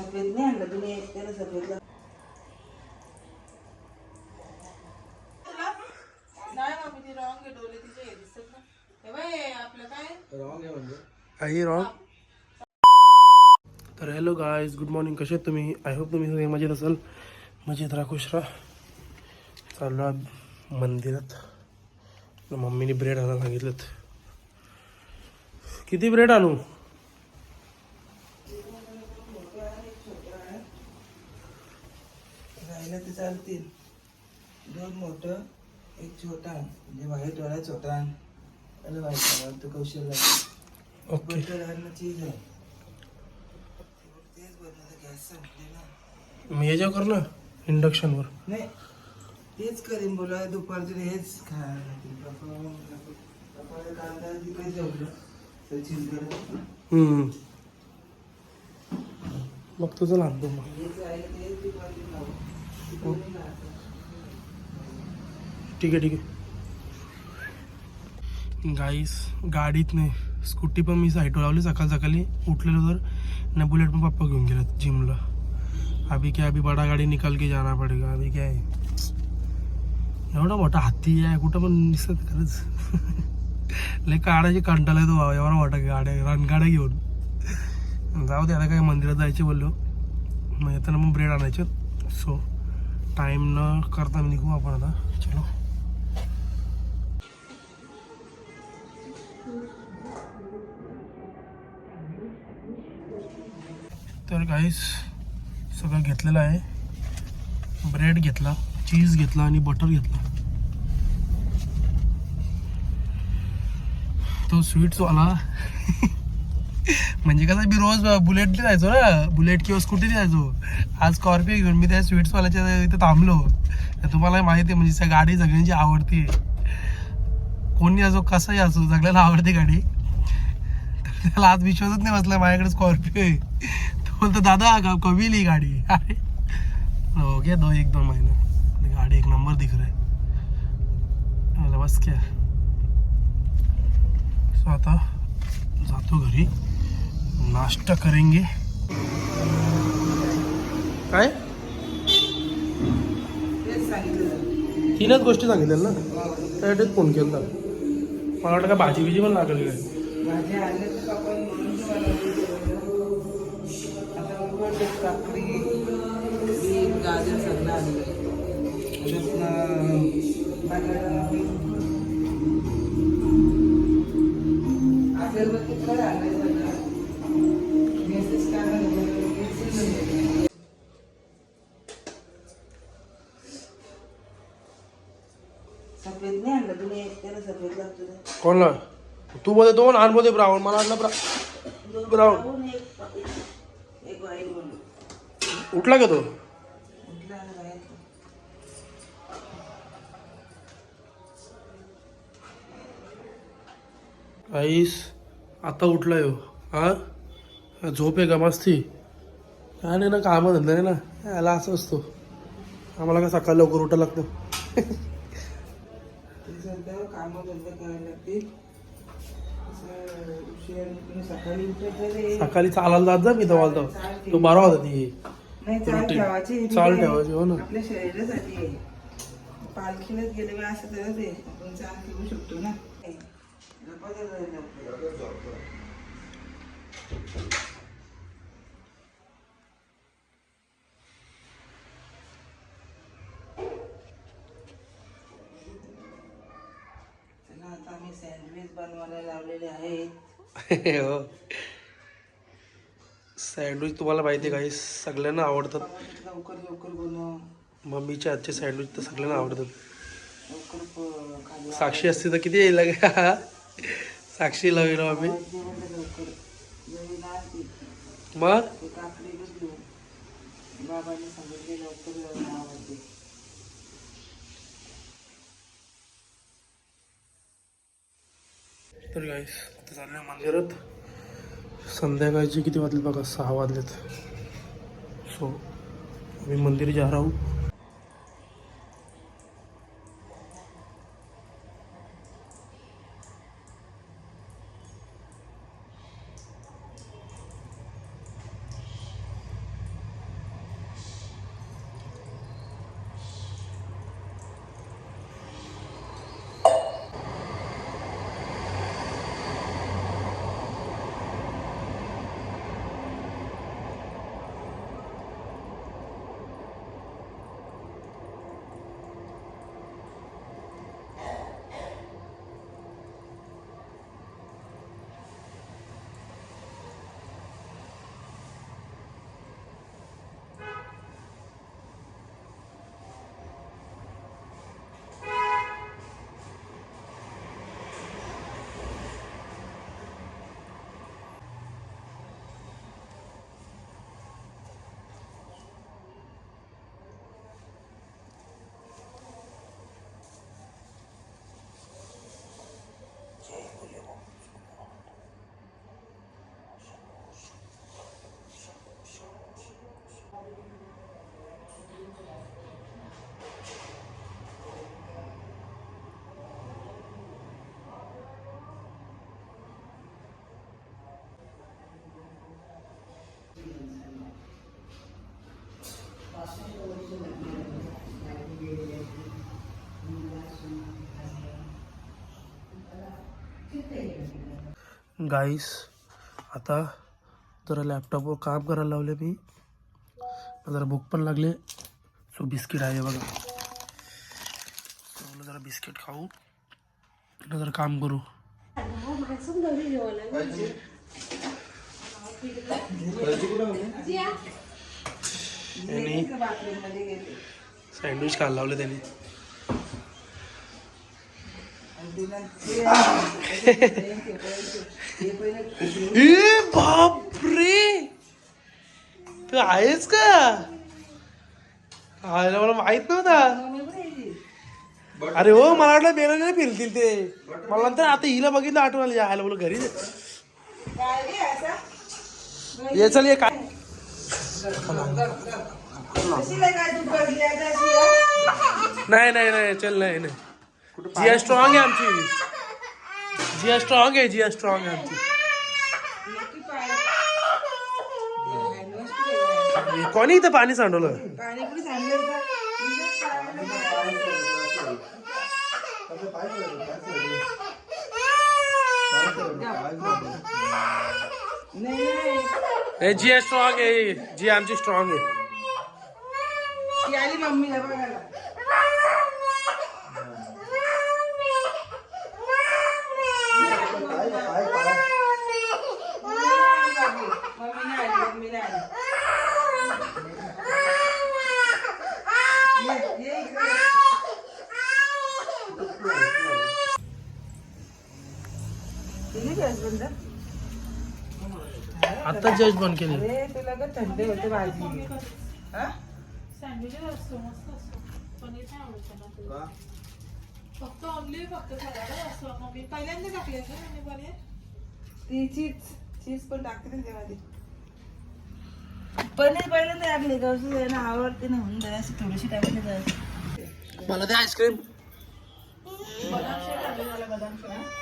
सफेद नाही आणलं तुम्ही सफेद रॉंग रॉंग तर हॅलो गायज गुड मॉर्निंग कसे आहेत तुम्ही? आय होप तुम्ही सगळे मजेत असाल. मजेत राहा खुश राहा. चाललो आज मंदिरात. मम्मीने ब्रेड आणायला सांगितलेत. किती ब्रेड आणू? राहिलं तर चालतील. दोन मोठं एक छोटा. म्हणजे व्हाईट वाला छोटा. आण. त्याला व्हाईट वाला. तो कौशल्य बटर चीज आहे. तेच बनवलं गॅस संपले ना. मी याच्यावर कर ना इंडक्शनवर नाही तेच करीन बोला. दुपारचं हेच खा कांदा तिकडे जेवलं तर. मग तुझं लागतो मग हेच आहे तेच. ठीक आहे ठीक आहे. गाईस गाडीत नाही. स्कूटी पण मी साईटवर लावली. सकाळ सकाळी उठलेलो तर ना बुलेट पण पप्पा घेऊन गेला जिमला अभी क्या अभी बडा गाडी निकाल के जाना पडेगा? अभी काय एवढा मोठा हत्ती आहे. कुठं पण दिसत खरंच. लय काढायची कंटाळा येतो बाबा एवढा मोठा गाड्या रणगाड्या घेऊन. जाऊ दे आता काय मंदिरात जायचे बोललो. मग येताना मग ब्रेड आणायचे. सो टाइम न करता निघू आपण आता. चलो. तर काहीच सगळं घेतलेलं आहे. ब्रेड घेतला चीज घेतला आणि बटर घेतला. तो स्वीट्सवाला म्हणजे कसं मी रोज बुलेटने जायचो ना. बुलेट किंवा स्कूटीने जायचो. आज स्कॉर्पिओ घेऊन मी त्या स्वीट्सवाल्याच्या इथे थांबलो. तर तुम्हाला माहिती आहे म्हणजे त्या गाडी सगळ्यांची आवडती कोणी असो कसंही असो सगळ्यांना आवडते गाडी. तर त्याला आज विश्वासच नाही बसला माझ्याकडे स्कॉर्पिओ आहे. तो बोलतो दादा का कवी ली गाडी. अरे. हो गया दो एक दोन महिना. गाड़ी एक नंबर दिख रहा है. मला बस क्या? सो आता जातो घरी. नाश्ता करेंगे। काय? तीनच गोष्टी सांगितल्या ना? त्यासाठीच फोन केला मला वाटतं काय भाजी बिजी पण लागली काय सफेद नाही आणलं. तुम्ही त्याला सफेद लागतो ते. कोणला? तू मध्ये दोन आणमध्ये ब्राऊन मला ब्रा दोन ब्राऊन. ब्राऊन, एक एक व्हाईट बनवून उठला का तो? उठला बाहेर. आईस आता उठलाय हो. हा? झोप आहे का मस्ती? काय नाही ना कामं धंदा आहे ना. याला असं असतो. आम्हाला काय सकाळी लवकर उठायला लागतं. कामं बंद करायला लागतील. सकाळी उठत रे सकाळी चालायला जात जा मी तर तो बारा होता ती. नाही चाल. ठेवायची चाल ठेवायची, हो ना. आपल्या शरीरासाठी आहे. पालखीलाच गेले वेळ असं तर ते आपण चाल ठेवू शकतो ना जरा लवकर. चला आता आम्ही लावलेले आहेत. हो. सँडविच तुम्हाला माहिती आहे काही सगळ्यांना आवडतात. लवकर लवकर बनव. मम्मीच्या हातचे सँडविच तर सगळ्यांना आवडतात. लवकर साक्षी असते तर किती येईल का साक्षी लावलो नाही. मग ते काकडीच घेऊन बाबांनी सांगितले लवकर नावाचे तर गाईस आता चाललोय मंदिरात संध्याकाळचे किती वाजले बघा? सहा वाजलेत. सो आम्ही मंदिर जा राहू गाईस आता जरा लॅपटॉपवर काम करायला लावले मी. जरा भूक पण लागले. सो बिस्किट बघा. मला जरा बिस्किट खाऊ. जरा काम करू. सँडविच खायला लावले बापरे तू आहेस का आयला मला माहीत नव्हता. अरे हो मला वाटलं बेला फिरतील ते मला नंतर आता हिला बघितलं आठवण आली आयला बोल घरी? ये चल ये काय? नाही नाही नाही चल नाही नाही जिया स्ट्रॉंग आहे आमची जिया स्ट्रॉंग आहे जिया स्ट्रॉंग आहे आमची नक्की पाय. हँडवॉश कुठे आहे? हे कोणी इथं पाणी सांडवलं पाणी कुठे सांडलं होतं? तुझंच पाय. नाही नाही हे जिया स्ट्रॉंग आहे जिया आमची स्ट्रॉंग आहे ती आली मम्मीला बघायला मम्मीने आली मम्मीने आली ये, ये इकडे. आता जज बंद केली. अरे तुला का थंडी होते भाजी. हा? असतो मस्त असतो. पनीर नाही आवडत त्यांना तुला. फक्त फक्त असतो. मग मी पहिल्यांदा टाकले पनीर? ती चीज चीज पण टाकते ना त्यामध्ये पनीर पहिल्यांदा टाकले आवडते ना म्हणून थोडीशी टाकली मला ते आईस्क्रीम बदाम शेक बदाम शेक?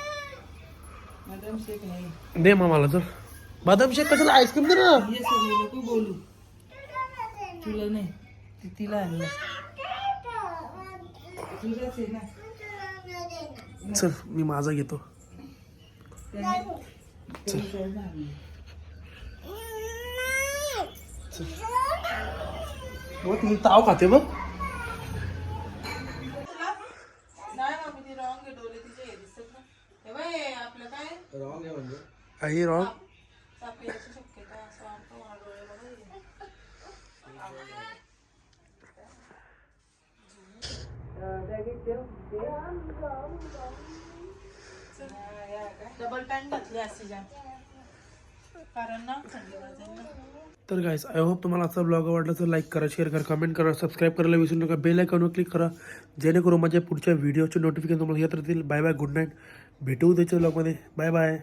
बदाम शेक नाही. दे मग मला तर बदाम शेक कशाला आईस्क्रीम दे ना. ये सगळे नको बोलू. तुला नाही ती तिला आणलं. तुझंच आहे ना. चल मी माझा घेतो. त्याने- त्याने सोडलं आणलं. तुम्ही ताव खाते बघ. या काय? डबल पॅन्ट घातली तर गाईस आय होप तुम्हाला आजचा ब्लॉग आवडला तर लाईक करा शेअर करा कमेंट करा सबस्क्राईब करायला विसरू नका. बेल आयकॉनवर क्लिक करा, जेणेकरून माझ्या पुढच्या व्हिडिओचे नोटिफिकेशन तुम्हाला येत राहतील. बाय बाय गुड नाईट भेटू त्याच्या ब्लॉगमध्ये बाय बाय